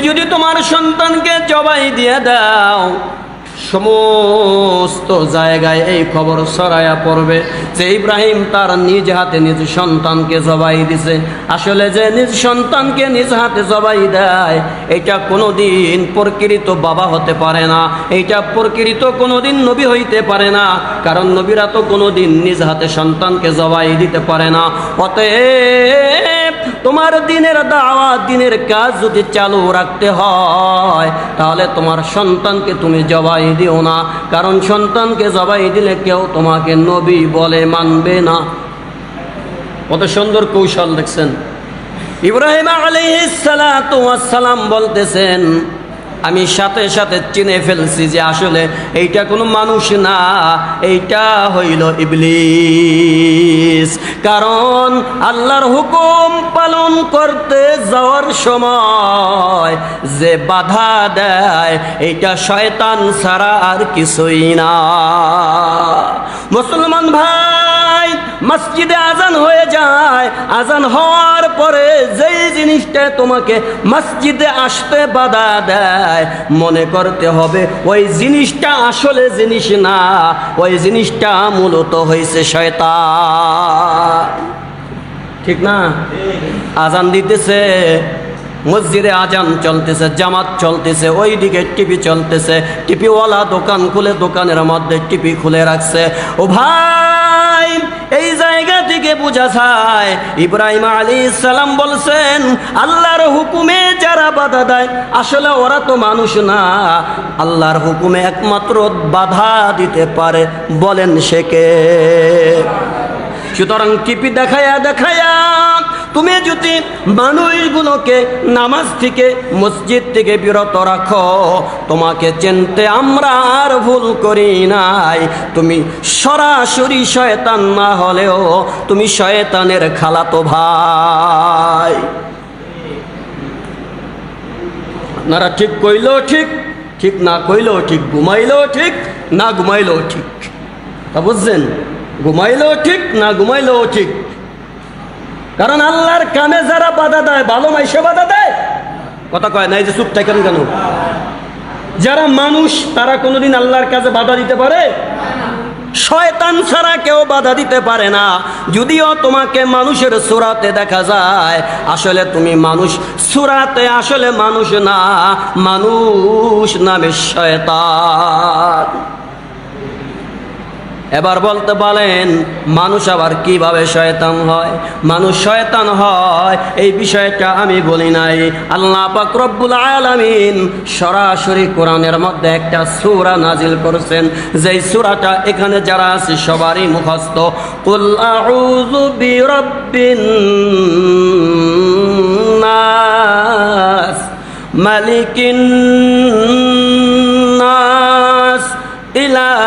যদি তোমার সন্তানকে জবাই দিয়ে দাও সমস্ত জায়গায় এই খবর ছড়ায়া পড়বে যে ইব্রাহিম তার নিজ হাতে নিজ সন্তানকে জবাই দিছে। আসলে যে নিজ সন্তানকে নিজ হাতে জবাই দেয়, এটা কোনোদিন প্রকৃত বাবা হতে পারে না। এইটা প্রকৃত কোনোদিন নবী হইতে পারে না। কারণ নবীরা তো কোনোদিন নিজ হাতে সন্তানকে জবাই দিতে পারে না। অতএব তোমার দিনের দাওয়াত, দিনের কাজ যদি চালু রাখতে হয়, তাহলে তোমার সন্তানকে তুমি জবাই দিও না। কারণ সন্তানকে জবাই দিলে কেউ তোমাকে নবী বলে মানবে না। কত সুন্দর কৌশল দেখছেন। ইব্রাহিম সালাম বলতেছেন আমি সাথে সাথে চিনে ফেলছি যে আসলে এইটা কোনো মানুষ না, এইটা হইল ইবলিস। কারণ আল্লাহর হুকুম পালন করতে যাওয়ার সময় যে বাধা দেয়, এইটা শয়তান ছাড়া আর কিছুই না। মুসলমান ভাই মসজিদে আজান হয়ে যায়। আজান হওয়ার পরে যেই জিনিসটা তোমাকে মসজিদে আসতে বাধা দেয়, মনে করতে হবে ওই জিনিসটা আসলে জিনিস না, ওই জিনিসটা মূলত হয়েছে শয়তা ঠিক না? আজান দিতেছে। মসজিদে আজান চলতেছে, জামাত চলতেছে ওই দিকে টিভি চলতেছে টিপিওয়ালা দোকান খুলে দোকানের মধ্যে টিপি খুলে রাখছে। ও ভাই, এই জায়গা থেকে বোঝা যায়, ইব্রাহিম আলী সালাম বলছেন, আল্লাহর হুকুমে যারা বাধা দেয়, আসলে ওরা তো মানুষ না। আল্লাহর হুকুমে একমাত্র বাধা দিতে পারে, বলেন সে কে? সুতরাং টিপি দেখায়া দেখায়া যদি মানুষগুলোকে নামাজ থেকে মসজিদ থেকে বিরত রাখো। তোমাকে চিনতে আমরা আর ভুল করি নাই। তুমি সরাসরি শয়তান না হলেও তুমি শয়তানের খালাতো ভাই। আপনারা ঠিক কইলেও ঠিক ঠিক না কইলেও ঠিক, ঘুমাইলেও ঠিক, না ঘুমাইলেও ঠিক। তা বুঝছেন? ঘুমাইলেও ঠিক, না ঘুমাইলেও ঠিক। কারণ আল্লাহর কামে যারা বাধা দেয় ভালো মাইসে বাধা দেয়। কথা কয় না এই যে চুপ থাকেন কেন যারা মানুষ তারা কোনোদিন আল্লাহর কাছে বাধা দিতে পারে? শয়তান ছাড়া কেউ বাধা দিতে পারে না। যদিও তোমাকে মানুষের সুরাতে দেখা যায় আসলে তুমি মানুষ। সুরাতে আসলে মানুষ না মানুষ নামে শয়তান। এবার বলতে পারেন, মানুষ আবার কীভাবে শয়তান হয়? মানুষ শয়তান হয়, এই বিষয়টা আমি বলি নাই। আল্লাহ পাক রব্বুল আলামিন সরাসরি কোরআনের মধ্যে একটা সূরা নাজিল করেছেন। যেই সূরাটা এখানে যারা আছে সবারই মুখস্থ। কুল আউযু বিরাব্বিন নাস, মালিকিন নাস ইলাহিন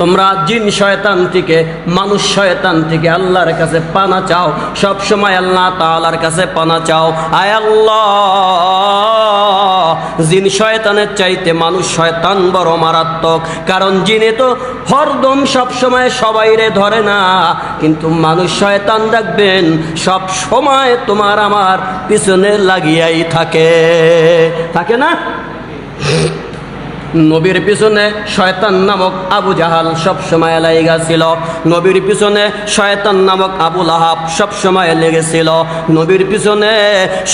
তোমরা জিন শয়তান থেকে, মানুষ শয়তান থেকে আল্লাহর কাছে পানা চাও। সব সময় আল্লাহ তাআলার কাছে পানা চাও। আয় আল্লাহ! জিন শয়তানের চাইতে মানুষ শয়তান বড় মারাত্মক। কারণ জিনে তো হরদম সব সময় সবাইরে ধরে না। কিন্তু মানুষ শয়তান দেখবেন সব সময় তোমার আমার পিছনে লাগিয়াই থাকে। থাকে না? নবীর পিছনে শয়তান নামক আবু জাহাল সব সময় লেগেছিল। নবীর পিছনে শয়তান নামক আবু লাহাব সব সময় লেগেছিল। নবীর পিছনে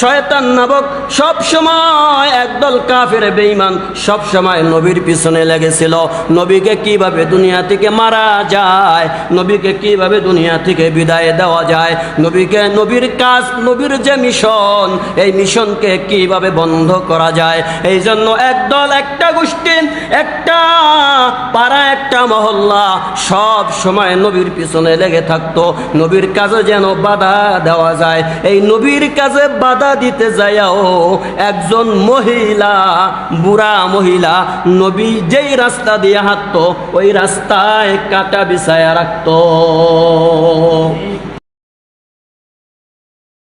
শয়তান নামক সব সময় একদল কাফের বেঈমান সব সময় নবীর পিছনে লেগেছিল। নবীকে কীভাবে দুনিয়া থেকে মারা যায়, নবীকে কীভাবে দুনিয়া থেকে বিদায় দেওয়া যায়, নবীকে নবীর কাজ, নবীর যে মিশন, এই মিশনকে কীভাবে বন্ধ করা যায় এই জন্য একদল একটা গোষ্ঠী দিন একটা পাড়া, একটা মহল্লা, সব সময় নবীর পিছনে লেগে থাকতো। নবীর কাজে যেন বাধা দেওয়া যায়। এই নবীর কাজে বাধা দিতে যাইয়াও একজন মহিলা, বুড়া মহিলা, নবী যেই রাস্তা দিয়ে হাঁটতো, ওই রাস্তায় কাটা বিছায়া রাখতো।